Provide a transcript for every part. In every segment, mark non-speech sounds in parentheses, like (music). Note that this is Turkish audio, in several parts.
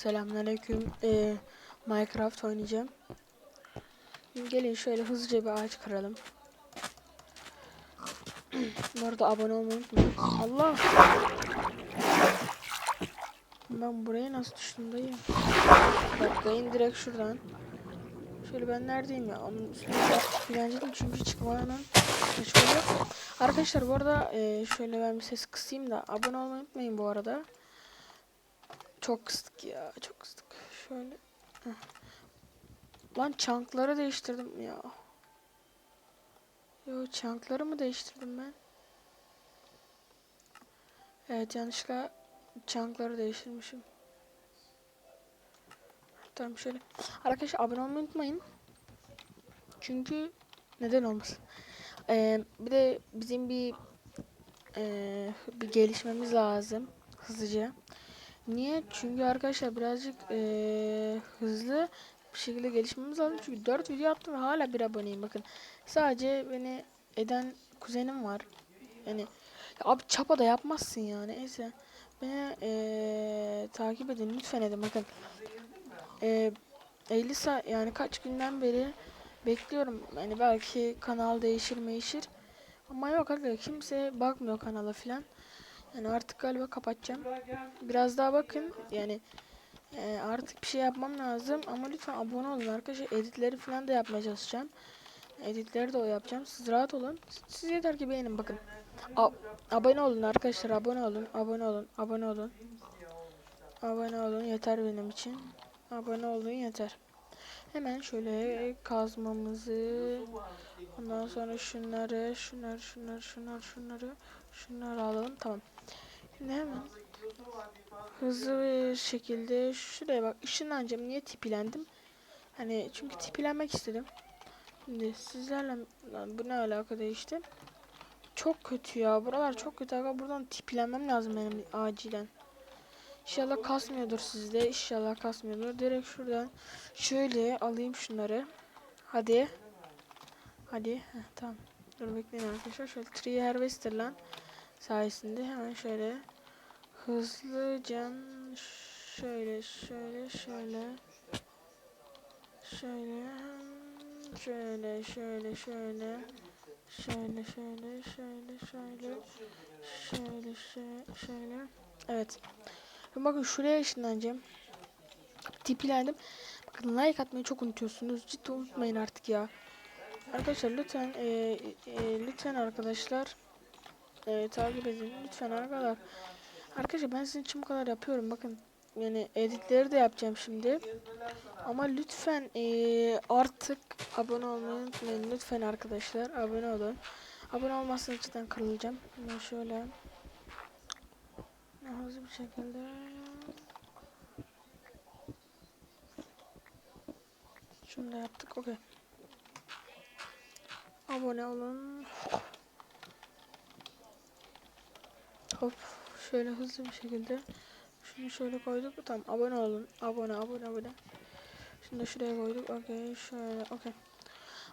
Selamünaleyküm. Ee, Minecraft oynayacağım. Gelin şöyle hızlıca bir ağaç kıralım. (clears throat) Bu arada abone olmayı unutmayın. Allah! Ben buraya nasıl düştüm dayı? Baklayın direkt şuradan. Şöyle ben neredeyim ya? Onun üstüne direnciydim çünkü çıkmadan şöyle. Arkadaşlar bu arada e, şöyle ben bir ses kısayım da abone olmayı unutmayın bu arada. Çok kıstık ya çok kıstık. Şöyle. Heh. Lan çankları değiştirdim ya. Yo çankları mı değiştirdim ben? Evet yanlışlıkla çankları değiştirmişim. Tamam şöyle. Arkadaşlar abone olmayı unutmayın. Çünkü neden olmasın. Ee, bir de bizim bir ee, bir gelişmemiz lazım hızlıca. Niye? Çünkü arkadaşlar birazcık ee, hızlı bir şekilde gelişmemiz lazım. Çünkü 4 video attım ve hala bir aboneyim. Bakın sadece beni eden kuzenim var. Yani ya abi çapa da yapmazsın yani. Neyse. Beni ee, takip edin lütfen edin. Bakın ee, 50 saat yani kaç günden beri bekliyorum. Yani belki kanal değişir değişir. Ama yok arkadaşlar kimse bakmıyor kanala filan. Yani artık galiba kapatacağım. Biraz daha bakın. Yani e, artık bir şey yapmam lazım. Ama lütfen abone olun arkadaşlar. Editleri falan da yapmaya çalışacağım. Editleri de o yapacağım. Siz rahat olun. Siz yeter ki beğenin bakın. A abone olun arkadaşlar. Abone olun. Abone olun. Abone olun. Abone olun. Yeter benim için. Abone olun yeter. Hemen şöyle kazmamızı ondan sonra şunları şunları şunları şunları şunları şunları alalım tamam. Şimdi hemen hızlı bir şekilde şuraya bak ışınlanacağım. Niye tipilendim? Hani çünkü tipilenmek istedim. Şimdi sizlerle lan bu ne alaka değişti? Çok kötü ya. Buralar çok kötü. Aga buradan tipilenmem lazım benim acilen. İnşallah kasmıyordur sizde. İnşallah kasmıyordur. Direkt şuradan şöyle alayım şunları. Hadi. Hadi. Heh, tamam. Dur bekleyin arkadaşlar. Şöyle Tree Harvester'lan sayesinde hemen şöyle hızlıca şöyle şöyle şöyle şöyle şöyle şöyle şöyle şöyle şöyle şöyle şöyle şöyle şöyle evet bakın şuraya ışınlanacağım tipilendim bakın like atmayı çok unutuyorsunuz ciddi unutmayın artık ya arkadaşlar lütfen e, e, lütfen arkadaşlar e, takip edin lütfen arkadaşlar. Arkadaşlar ben sizin için bu kadar yapıyorum. Bakın yani editleri de yapacağım şimdi. Ama lütfen e, artık abone olmayı unutmayın. Lütfen arkadaşlar abone olun. Abone olmazsanız cidden kırılacağım. Ben şöyle hızlı bir şekilde. Şunu da yaptık okey. Abone olun hop şöyle hızlı bir şekilde şunu şöyle koyduk. Tamam abone olun. Abone abone abone. Şunu da şuraya koyduk. Okey şöyle okey.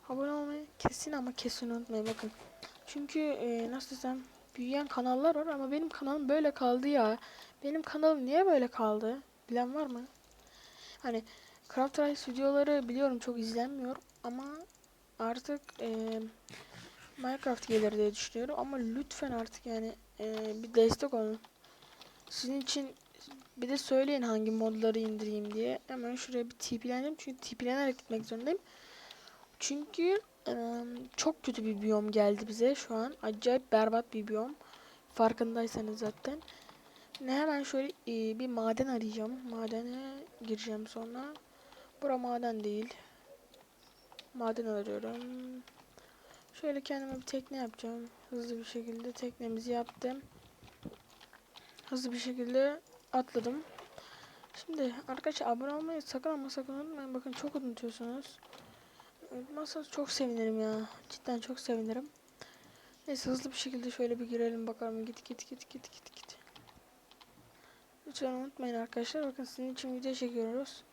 Abone olmayı kesin ama kesin unutmayın bakın. Çünkü e, nasıl desem büyüyen kanallar var ama benim kanalım böyle kaldı ya. Benim kanalım niye böyle kaldı? Bilen var mı? Hani Craft Rice videoları biliyorum çok izlenmiyor ama artık e, Minecraft gelir diye düşünüyorum ama lütfen artık yani e, bir destek olun sizin için bir de söyleyin hangi modları indireyim diye. Hemen şuraya bir tipleneceğim. Çünkü tiplenerek gitmek zorundayım. Çünkü çok kötü bir biyom geldi bize şu an. Acayip berbat bir biyom. Farkındaysanız zaten. Ne hemen şöyle bir maden arayacağım. Madene gireceğim sonra. Bura maden değil. Maden arıyorum. Şöyle kendime bir tekne yapacağım. Hızlı bir şekilde teknemizi yaptım. Hızlı bir şekilde atladım. Şimdi arkadaşlar abone olmayı sakın ama sakın unutmayın. Bakın çok unutuyorsunuz. Unutmazsanız çok sevinirim ya. Cidden çok sevinirim. Neyse hızlı bir şekilde şöyle bir girelim bakalım. Git git git git git git. Lütfen unutmayın arkadaşlar. Bakın sizin için video çekiyoruz.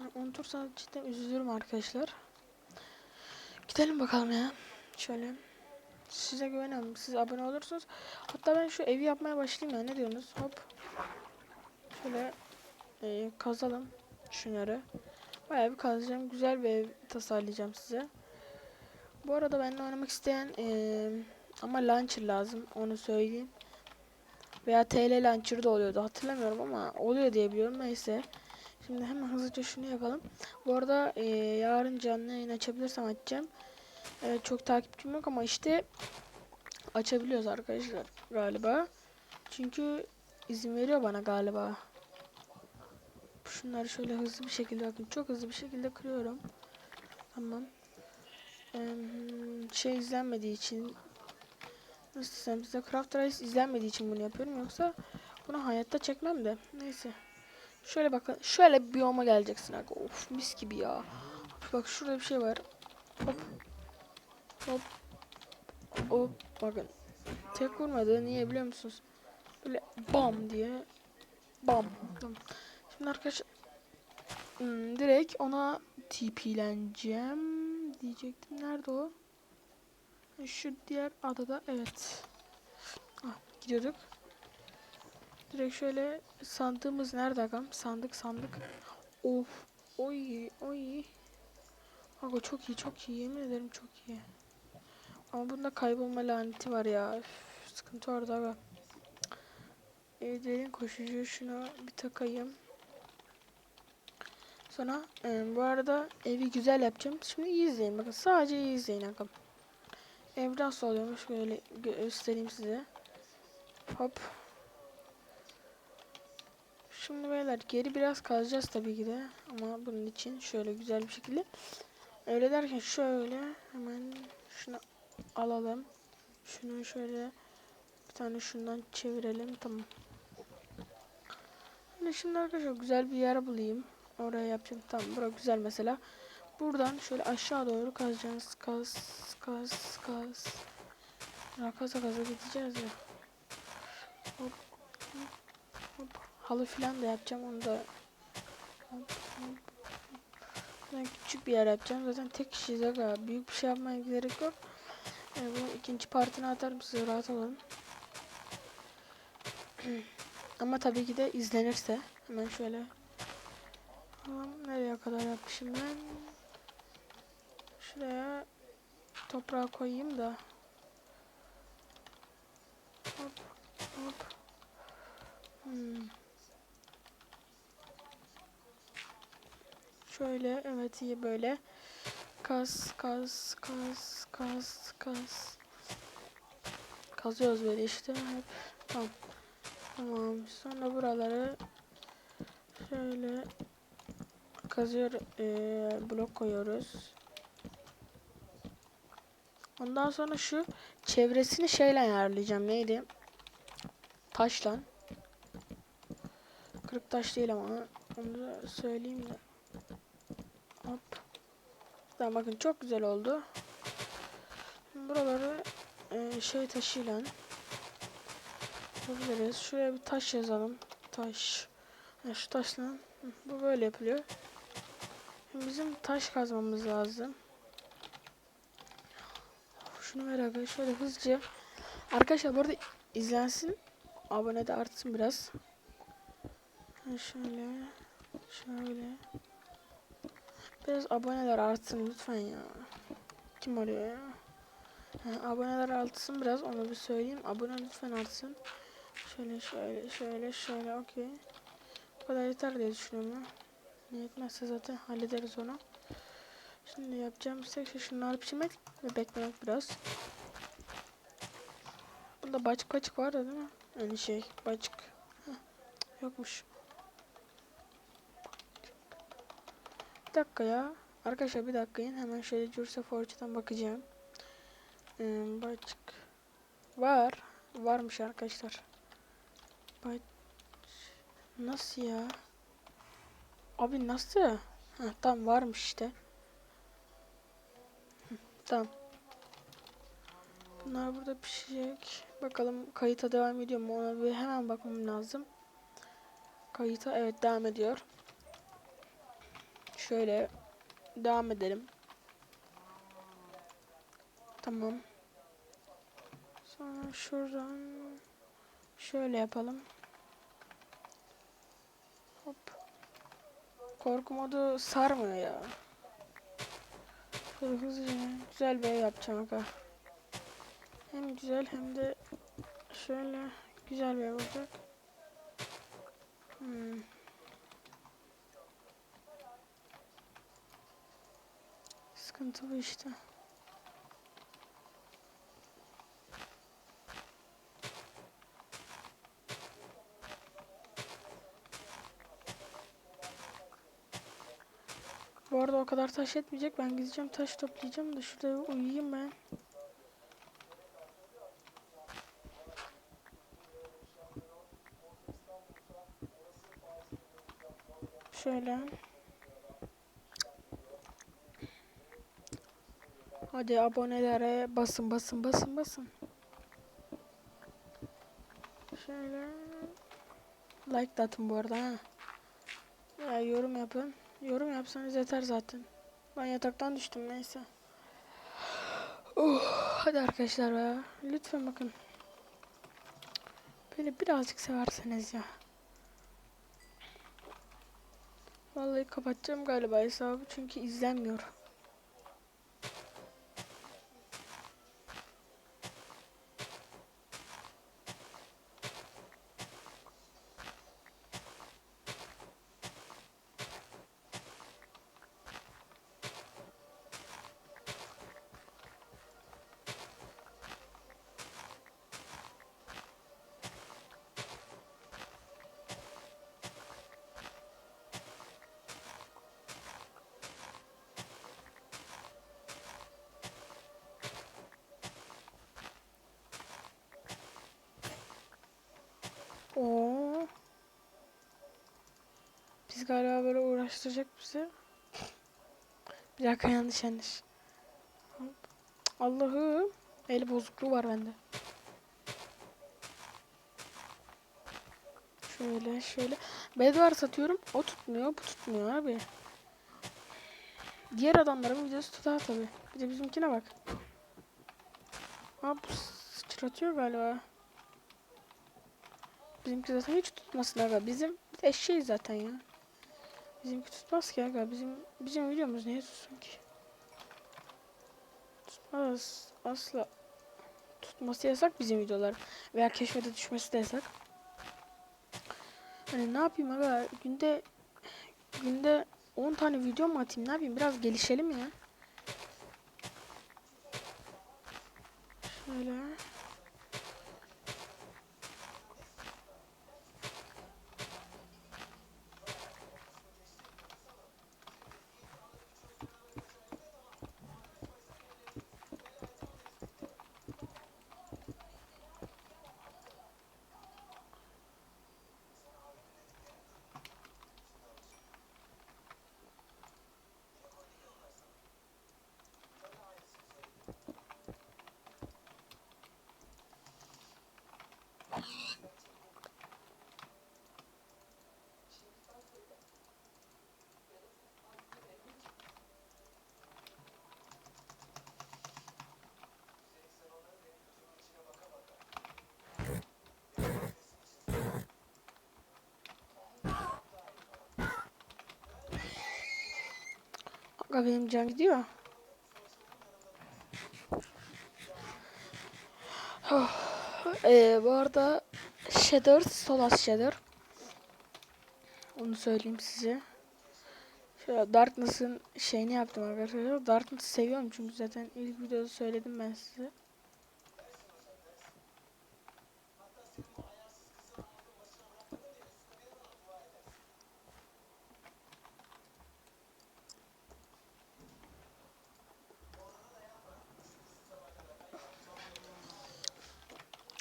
Yani unutursanız cidden üzülürüm arkadaşlar. Gidelim bakalım ya. Şöyle. Size güvenemem. Siz abone olursunuz. Hatta ben şu evi yapmaya başlayayım ya. Ne diyorsunuz? Hop. Şöyle e, kazalım şunları. Bayağı bir kazacağım. Güzel bir ev tasarlayacağım size. Bu arada benimle oynamak isteyen e, ama launcher lazım. Onu söyleyeyim. Veya TL launcher da oluyordu. Hatırlamıyorum ama oluyor diye biliyorum. Neyse. Şimdi hemen hızlıca şunu yapalım. Bu arada e, yarın canlı yayın açabilirsem açacağım. E, çok takipçim yok ama işte açabiliyoruz arkadaşlar galiba. Çünkü izin veriyor bana galiba. Şunları şöyle hızlı bir şekilde bakın. Çok hızlı bir şekilde kırıyorum. Tamam. Ee, şey izlenmediği için nasıl desem size Craft Race izlenmediği için bunu yapıyorum. Yoksa bunu hayatta çekmem de. Neyse. Şöyle bakın. Şöyle bir biyoma geleceksin. Aga. Of mis gibi ya. Bak şurada bir şey var. Hop. Hop. Hop. Bakın. Tek vurmadı. Niye biliyor musunuz? Böyle bam diye. Bam. Şimdi arkadaşlar hmm, direkt ona TP'leneceğim diyecektim. Nerede o? Şu diğer adada evet. Ah, gidiyorduk. Direkt şöyle sandığımız nerede agam? Sandık sandık. Of. Oy oy. Aga çok iyi çok iyi yemin ederim çok iyi. Ama bunda kaybolma laneti var ya. Üf, sıkıntı orada aga. Evderin koşucu şunu bir takayım. Sonra e, bu arada evi güzel yapacağım. Şimdi izleyin bakın sadece izleyin akım. Ev nasıl oluyormuş böyle göstereyim size. Hop. Şimdi beyler geri biraz kazacağız tabii ki de. Ama bunun için şöyle güzel bir şekilde. Öyle derken şöyle hemen şunu alalım. Şunu şöyle bir tane şundan çevirelim. Tamam. Hani şimdi arkadaşlar güzel bir yer bulayım. Oraya yapacağım. Tamam bura güzel mesela. Buradan şöyle aşağı doğru kazacağız. Kaz, kaz, kaz. Kaza kaza gideceğiz ya. Hop, hop. Halı falan da yapacağım onu da. Hop, hop. Ben küçük bir yer yapacağım. Zaten tek kişiyiz aga. Büyük bir şey yapmaya gerek yok. Yani bu ikinci partini atarım size rahat olun. Ama tabii ki de izlenirse. Hemen şöyle Tamam nereye kadar yapmışım ben? Şuraya toprağı koyayım da. Hop hop. Hmm. Şöyle evet iyi böyle. Kaz kaz kaz kaz kaz. Kazıyoruz böyle işte. Tamam. Tamam. Sonra buraları şöyle kazıyor e, blok koyuyoruz. Ondan sonra şu çevresini şeyle ayarlayacağım. Neydi? Taşla. Kırık taş değil ama onu da söyleyeyim de. Hop. Tamam bakın çok güzel oldu. Buraları e, şey taşıyla yapabiliriz. Şuraya bir taş yazalım. Taş. Ya şu taşla bu böyle yapılıyor. Bizim taş kazmamız lazım. Şunu merak ediyorum. Şöyle hızlıca. Arkadaşlar bu arada izlensin. Abone de artsın biraz. Şöyle. Şöyle. Biraz aboneler artsın lütfen ya. Kim arıyor ya? Aboneler artsın biraz onu bir söyleyeyim. Abone lütfen artsın. Şöyle şöyle şöyle şöyle okey. Bu kadar yeter diye düşünüyorum ya. Ne yetmezse zaten hallederiz onu. Şimdi yapacağımız tek şey şunları pişirmek ve beklemek biraz. Bunda baçık baçık var da değil mi? Yani şey baçık. Heh, yokmuş. Bir dakika ya. Arkadaşlar bir dakikayın. Hemen şöyle Cursa Forge'dan bakacağım. Ee, baçık. Var. Varmış arkadaşlar. Baç... Nasıl ya? Abi nasıl? Ha, tam varmış işte. Tamam. Bunlar burada pişecek. Bakalım kayıta devam ediyor mu? Ona bir hemen bakmam lazım. Kayıta evet devam ediyor. Şöyle devam edelim. Tamam. Sonra şuradan şöyle yapalım. Hop. korku modu sarmıyor ya. Güzel bir yapacağım aga. Hem güzel hem de şöyle güzel bir olacak. Hmm. Sıkıntı bu işte. Bu arada o kadar taş etmeyecek. Ben gideceğim taş toplayacağım da şurada uyuyayım ben. Şöyle. Hadi abonelere basın basın basın basın. Şöyle. Like de atın bu arada ha. Ya yorum yapın. Yorum yapsanız yeter zaten. Ben yataktan düştüm neyse. Oh, hadi arkadaşlar be. Lütfen bakın. Beni birazcık severseniz ya. Vallahi kapatacağım galiba hesabı çünkü izlenmiyor. Uğraştıracak bizi. Bir dakika yanlış yanlış. Allah'ım. El bozukluğu var bende. Şöyle şöyle. Bedvar satıyorum. O tutmuyor. Bu tutmuyor abi. Diğer adamların videosu tutar tabi. Bir de bizimkine bak. Abi sıçratıyor galiba. Bizimki zaten hiç tutmasın aga. Bizim biz eşeğiz zaten ya. Bizimki tutmaz ki aga. Bizim bizim videomuz niye tutsun ki? Tutmaz. Asla. Tutması yasak bizim videolar. Veya keşfete düşmesi de yasak. Hani ne yapayım aga? Günde günde 10 tane video mu atayım? Ne yapayım? Biraz gelişelim ya. Şöyle. Aga benim can gidiyor. Oh. Ee, bu arada Shader, Solas Shader. Onu söyleyeyim size. Şöyle Darkness'ın şeyini yaptım arkadaşlar. Darkness'ı seviyorum çünkü zaten ilk videoda söyledim ben size.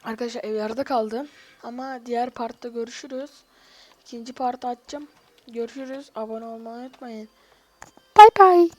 Arkadaşlar ev yarıda kaldı. Ama diğer partta görüşürüz. İkinci partı açacağım. Görüşürüz. Abone olmayı unutmayın. Bay bay.